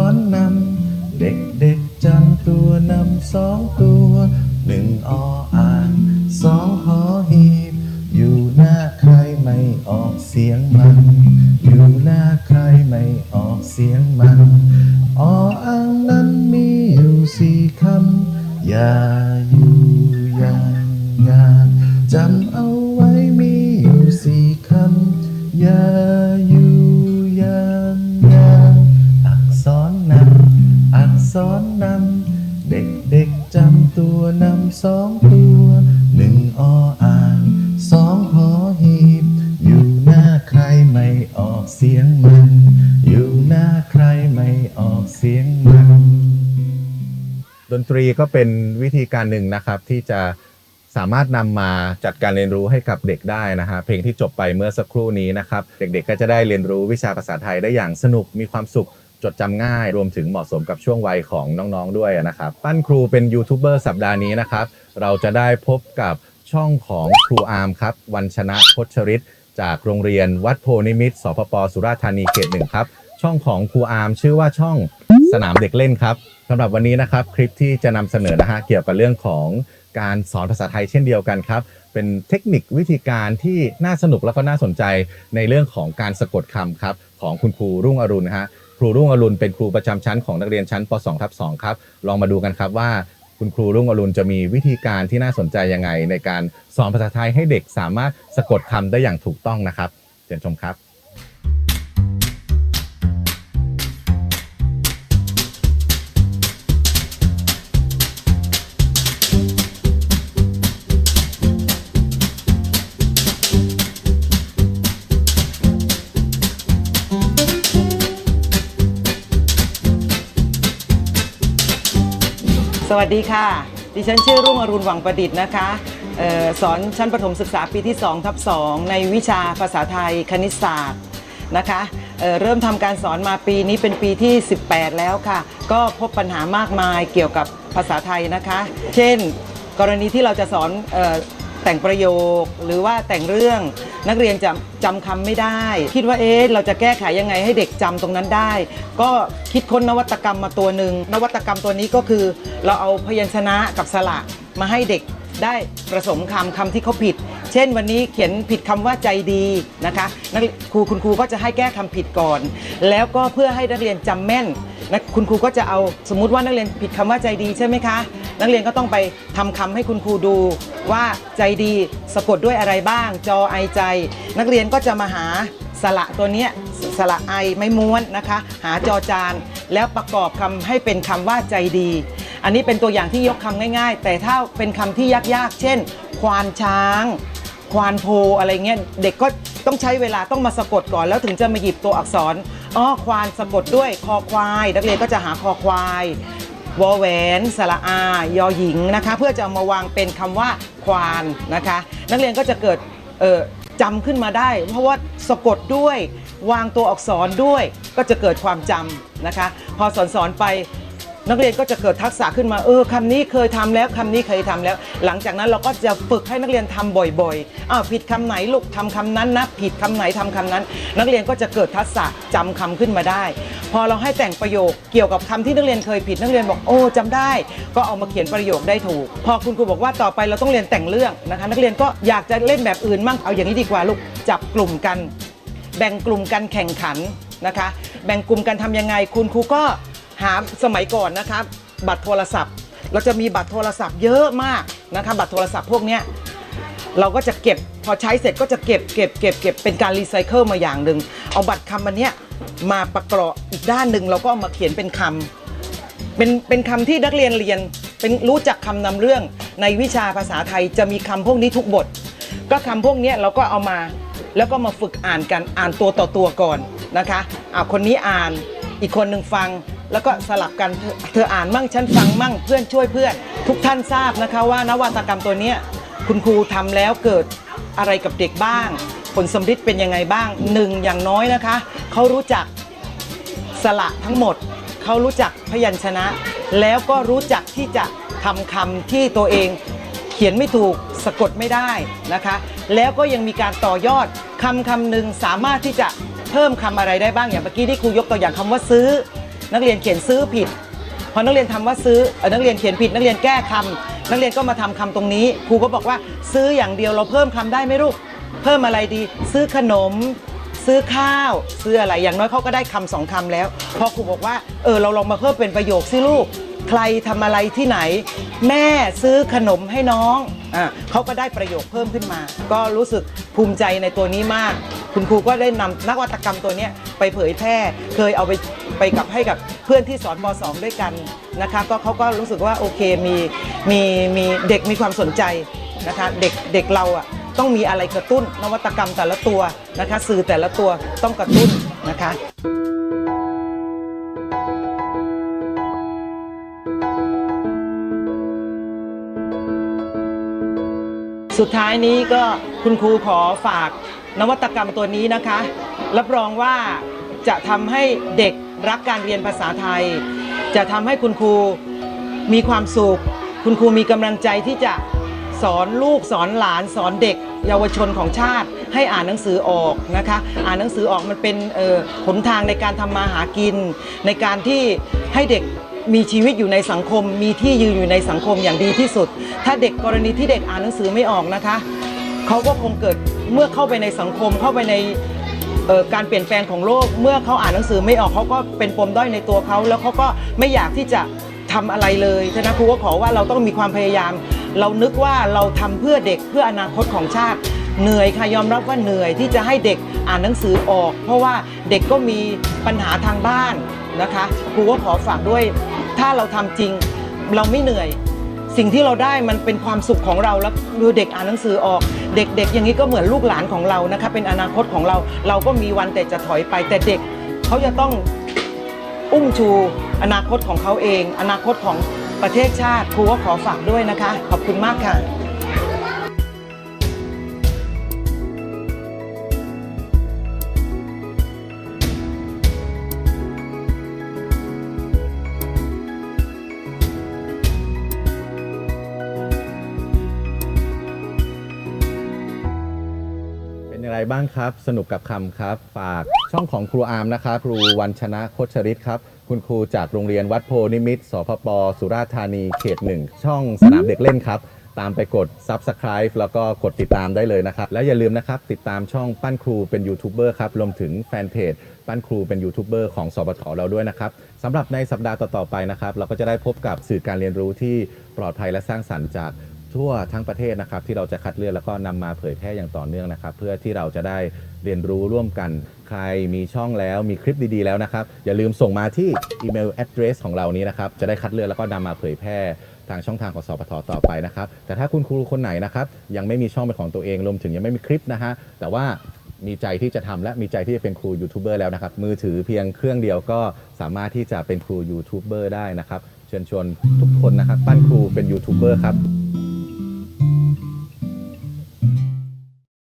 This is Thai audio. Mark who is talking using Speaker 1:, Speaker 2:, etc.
Speaker 1: อนนำเด็กเด็กจำตัวนำสองตัวหนึ่งออ่างสองหอหีบ อยู่หน้าใครไม่ออกเสียงมัน อยู่หน้าใครไม่ออกเสียงมัน สองตัวหนึ่งออ่างสองหอหีบ อยู่หน้าใครไม่ออกเสียงมัน อยู่หน้าใครไม่ออกเสียงมัน ดนตรีก็เป็นวิธีการหนึ่งนะครับที่จะสามารถนำมาจัดการเรียนรู้ให้กับเด็กได้นะฮะเพลงที่จบไปเมื่อสักครู่นี้นะครับ เด็กๆก็จะได้เรียนรู้วิชาภาษาไทยได้อย่างสนุกมีความสุข จดจำง่าย รวมถึงเหมาะสมกับช่วงวัยของน้องๆด้วยนะครับ ปั้นครูเป็นยูทูบเบอร์สัปดาห์นี้นะครับ เราจะได้พบกับช่องของครูอาร์มครับ วันชนะพชริตจากโรงเรียนวัดโพนิมิตรสพปสุราษฎร์ธานีเขตหนึ่งครับ ช่องของครูอาร์มชื่อว่าช่องสนามเด็กเล่นครับสำหรับวันนี้นะครับคลิปที่จะนำเสนอนะฮะเกี่ยวกับเรื่องของการสอนภาษาไทยเช่นเดียวกันครับ เป็นเทคนิควิธีการที่น่าสนุกแล้วก็น่าสนใจในเรื่องของการสะกดคำครับ ของคุณครูรุ่งอรุณนะฮะ ครูรุ่งอรุณเป็นครูประจำชั้นของนักเรียนชั้นป .2 ทับ2ครับ ลองมาดูกันครับว่า คุณครูรุ่งอรุณจะมีวิธีการที่น่าสนใจยังไง ในการสอนภาษาไทยให้เด็กสามารถสะกดคำได้อย่างถูกต้องนะครับเชิญชมครับ
Speaker 2: สวัสดีค่ะ ดิฉันชื่อรุ่งอรุณหวังประดิษฐ์นะคะออสอนชั้นประถมศึกษาปีที่2ทับ2ในวิชาภาษาไทยคณิตศาสตร์นะคะเเริ่มทำการสอนมาปีนี้เป็นปีที่ 18 แล้วค่ะ ก็พบปัญหามากมายเกี่ยวกับภาษาไทยนะคะ เช่น กรณีที่เราจะสอนออ แต่งประโยค หรือว่าแต่งเรื่องนักเรียนจำจำคำไม่ได้ คิดว่าเอ๊ะเราจะแก้ไขยังไงให้เด็กจำตรงนั้นได้ ก็คิดค้นนวัตกรรมมาตัวหนึ่งนวัตกรรมตัวนี้ก็คือ เราเอาพยัญชนะกับสระมาให้เด็กได้ผสมคำคำที่เขาผิด เช่นวันนี้เขียนผิดคำว่าใจดีนะคะนักครูคุณครูก็จะให้แก้คำผิดก่อน แล้วก็เพื่อให้นักเรียนจำแม่น นะคุณครูก็จะเอาสมมุติว่านักเรียนผิดคำว่าใจดีใช่ไหมคะ นักเรียนก็ต้องไปทำคำให้คุณครูดูว่าใจดีสะกดด้วยอะไรบ้าง จอไอใจ นักเรียนก็จะมาหาสระตัวนี้สระไอไม่ม้วนนะคะ หาจอจาน แล้วประกอบคำให้เป็นคำว่าใจดี อันนี้เป็นตัวอย่างที่ยกคำง่าย ๆ แต่ถ้าเป็นคำที่ยากๆ เช่น ควานช้าง ควานโพอะไรเงี้ยเด็กก็ต้องใช้เวลาต้องมาสะกดก่อนแล้วถึงจะมาหยิบตัวอักษร อ้อควานสะกดด้วยคอควาย นักเรียนก็จะหาคอควายวอแหวนสระอา ยอหญิงนะคะ เพื่อจะมาวางเป็นคำว่าควานนะคะ นักเรียนก็จะเกิดจำขึ้นมาได้ เพราะว่าสะกดด้วยวางตัวอักษรด้วย ก็จะเกิดความจำนะคะ พอสอนสอนไป นักเรียนก็จะเกิดทักษะขึ้นมาเออคำนี้เคยทำแล้วคำนี้เคยทำแล้ว หลังจากนั้นเราก็จะฝึกให้นักเรียนทำบ่อยๆอ้าวผิดคำไหนลูกทำคำนั้นนะผิดคำไหนทำคำนั้น นักเรียนก็จะเกิดทักษะจำคำขึ้นมาได้ พอเราให้แต่งประโยคเกี่ยวกับคำที่นักเรียนเคยผิดนักเรียนบอกโอ้จำได้ ก็เอามาเขียนประโยคได้ถูก พอคุณครูบอกว่าต่อไปเราต้องเรียนแต่งเรื่องนะคะ นักเรียนก็อยากจะเล่นแบบอื่นมั่งเอาอย่างนี้ดีกว่าลูกจับกลุ่มกัน แบ่งกลุ่มกันแข่งขันนะคะ แบ่งกลุ่มกันทำยังไงคุณครูก็ หาสมัยก่อนนะครับบัตรโทรศัพท์ เราจะมีบัตรโทรศัพท์เยอะมากนะคะบัตรโทรศัพท์พวกเนี้ยเราก็จะเก็บพอใช้เสร็จก็จะเก็บเก็บเก็บเก็บเป็นการรีไซเคิลมาอย่างหนึ่งเอาบัตรคำอันเนี้ยมาประกอบอีกด้านหนึ่งเราก็เอามาเขียนเป็นคำเป็นเป็นคำที่นักเรียนเรียนเป็นรู้จักคำนำเรื่องในวิชาภาษาไทยจะมีคำพวกนี้ทุกบท ก็คำพวกนี้เราก็เอามาแล้วก็มาฝึกอ่านกันอ่านตัวต่อตัวก่อนนะคะอ่าคนนี้อ่านอีกคนหนึ่งฟัง แล้วก็สลับกันเธอเธออ่านมั่งฉันฟังมั่งเพื่อนช่วยเพื่อน ทุกท่านทราบนะคะว่านวัตกรรมตัวเนี้ยคุณครูทำแล้วเกิดอะไรกับเด็กบ้าง ผลสำฤทธิ์เป็นยังไงบ้างหนึ่งอย่างน้อยนะคะเขารู้จักสระทั้งหมดเขารู้จักพยัญชนะ แล้วก็รู้จักที่จะทำคำที่ตัวเองเขียนไม่ถูกสะกดไม่ได้นะคะ แล้วก็ยังมีการต่อยอดคำคำหนึ่งสามารถที่จะเพิ่มคำอะไรได้บ้างอย่างเมื่อกี้ที่ครูยกตัวอย่างคำว่าซื้อ นักเรียนเขียนซื้อผิดพอนักเรียนทำว่าซื้อนักเรียนเขียนผิด นักเรียนแก้คำนักเรียนก็มาทำคำตรงนี้ครูก็บอกว่าซื้ออย่างเดียวเราเพิ่มคำได้ไหมลูกเพิ่มอะไรดี ซื้อขนม ซื้อข้าว ซื้ออะไรอย่างน้อยเขาก็ได้คำสองคำแล้วพอครูบอกว่าเออเราลองมาเพิ่มเป็นประโยคสิลูกใครทำอะไรที่ไหน แม่ซื้อขนมให้น้องอะเขาก็ได้ประโยคเพิ่มขึ้นมา ก็รู้สึกภูมิใจในตัวนี้มาก คุณครูก็ได้นำนวัตกรรมตัวนี้ไปเผยแพร่ เคยเอาไปไปกับให้กับเพื่อนที่สอนป .2 ด้วยกันนะคะก็เขาก็รู้สึกว่าโอเคมีมีมีเด็กมีความสนใจนะคะเด็กเด็กเราอะต้องมีอะไรกระตุ้นนวัตกรรมแต่ละตัวนะคะ สื่อแต่ละตัวต้องกระตุ้นนะคะสุดท้ายนี้ก็คุณครูขอฝาก นวัตกรรมตัวนี้นะคะ รับรองว่าจะทำให้เด็กรักการเรียนภาษาไทย จะทำให้คุณครูมีความสุข คุณครูมีกำลังใจที่จะสอนลูกสอนหลานสอนเด็ก เยาวชนของชาติ ให้อ่านหนังสือออกนะคะ อ่านหนังสือออกมันเป็นเอ่อหนทางในการทำมาหากิน ในการที่ให้เด็กมีชีวิตอยู่ในสังคม มีที่ยืนอยู่ในสังคมอย่างดีที่สุด ถ้าเด็กกรณีที่เด็กอ่านหนังสือไม่ออกนะคะ เขาก็คงเกิดเมื่อเข้าไปในสังคมเข้าไปในการเปลี่ยนแปลงของโลก เมื่อเขาอ่านหนังสือไม่ออกเขาก็เป็นปมด้อยในตัวเขาแล้วเขาก็ไม่อยากที่จะทำอะไรเลยฉะนั้นครูก็ขอว่าเราต้องมีความพยายาม เรานึกว่าเราทำเพื่อเด็กเพื่ออนาคตของชาติเหนื่อยค่ะยอมรับว่าเหนื่อยที่จะให้เด็กอ่านหนังสือออก เพราะว่าเด็กก็มีปัญหาทางบ้านนะคะครูก็ขอฝากด้วย ถ้าเราทำจริงเราไม่เหนื่อย สิ่งที่เราได้มันเป็นความสุขของเราแล้วดูเด็กอ่านหนังสือออก เด็กๆ อย่างนี้ก็เหมือนลูกหลานของเรานะคะเป็นอนาคตของเราเราก็มีวันแต่จะถอยไปแต่เด็กเขาจะต้องอุ้มชูอนาคตของเขาเอง อนาคตของประเทศชาติครูก็ขอฝากด้วยนะคะ ขอบคุณมากค่ะ
Speaker 1: อย่างไรบ้างครับ สนุกกับคำครับ ฝากช่องของครูอาร์มนะครับครูวันชนะโคชริตครับ คุณครูจากโรงเรียนวัดโพนิมิตรสพปสุราษฎร์ธานีเขตหนึ่งช่องสนามเด็กเล่นครับ ตามไปกด Subscribe แล้วก็กดติดตามได้เลยนะครับ แล้วอย่าลืมนะครับ ติดตามช่องปั้นครูเป็นยูทูบเบอร์ครับรวมถึงแฟนเพจปั้นครูเป็นยูทูบเบอร์ของสปทเราด้วยนะครับสำหรับในสัปดาห์ต่อๆไปนะครับ เราก็จะได้พบกับสื่อการเรียนรู้ที่ปลอดภัยและสร้างสรรค์จาก ทั่วทั้งประเทศนะครับที่เราจะคัดเลือกแล้วก็นำมาเผยแพร่อย่างต่อเนื่องนะครับ เพื่อที่เราจะได้เรียนรู้ร่วมกัน ใครมีช่องแล้วมีคลิปดีๆแล้วนะครับ อย่าลืมส่งมาที่อีเมล address ของเรานี้นะครับ จะได้คัดเลือกแล้วก็นำมาเผยแพร่ทางช่องทางของสปทต่อไปนะครับ แต่ถ้าคุณครูคนไหนนะครับ ยังไม่มีช่องเป็นของตัวเองรวมถึงยังไม่มีคลิปนะฮะแต่ว่ามีใจที่จะทำและมีใจที่จะเป็นครูยูทูบเบอร์แล้วนะครับ มือถือเพียงเครื่องเดียวก็สามารถที่จะเป็นครูยูทูบเบอร์ได้นะครับ เชิญชวนทุกคนนะครับ ปั้นครูเป็นยูทูบเบอร์ครับ